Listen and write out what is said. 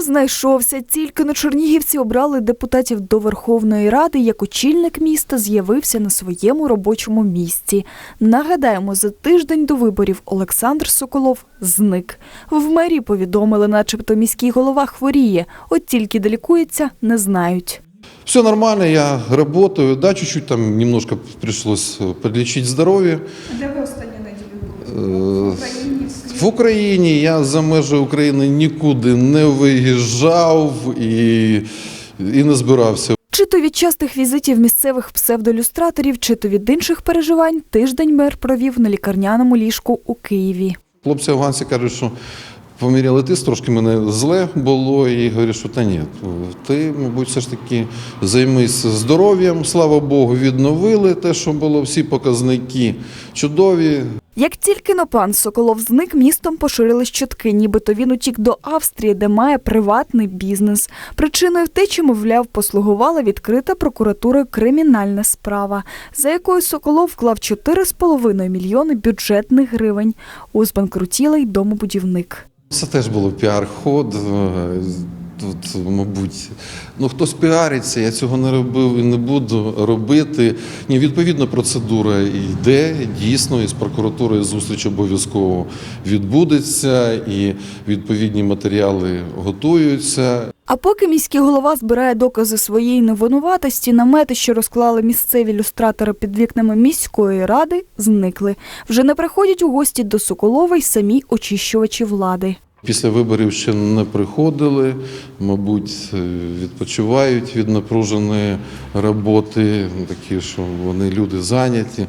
Олександр знайшовся. Тільки на Чернігівці обрали депутатів до Верховної Ради. Як очільник міста з'явився на своєму робочому місці. Нагадаємо, за тиждень до виборів Олександр Соколов зник. В мерії повідомили, начебто міський голова хворіє. От тільки де лікується, не знають. Все нормально, я работаю. Да, чуть-чуть там немножко пришлось э, подлечить здоровье. Де ви останні неділі були? В Україні? Я за межі України нікуди не виїжджав і, і не збирався. Чи то від частих візитів місцевих псевдолюстраторів, чи то від інших переживань, тиждень мер провів на лікарняному ліжку у Києві. Хлопці афганці кажуть, що поміряли тиск, трошки мене зле було, і говорю, що та ні, ти, мабуть, все ж таки займись здоров'ям. Слава Богу, відновили те, що було, всі показники чудові. Як тільки но пан Соколов зник, містом поширились чутки, нібито він утік до Австрії, де має приватний бізнес. Причиною втечі, мовляв, послугувала відкрита прокуратурою кримінальна справа, за якою Соколов вклав 4,5 мільйони бюджетних гривень у збанкрутілий домобудівник. Це теж було піар-ход. Тут, мабуть, ну хтось піариться, я цього не робив і не буду робити. Ні, відповідно, процедура йде дійсно, і з прокуратурою зустріч обов'язково відбудеться, і відповідні матеріали готуються. А поки міський голова збирає докази своєї невинуватості, намети, що розклали місцеві люстратори під вікнами міської ради, зникли. Вже не приходять у гості до Соколова й самі очищувачі влади. Після виборів ще не приходили, мабуть, відпочивають від напруженої роботи, такі, що вони люди зайняті.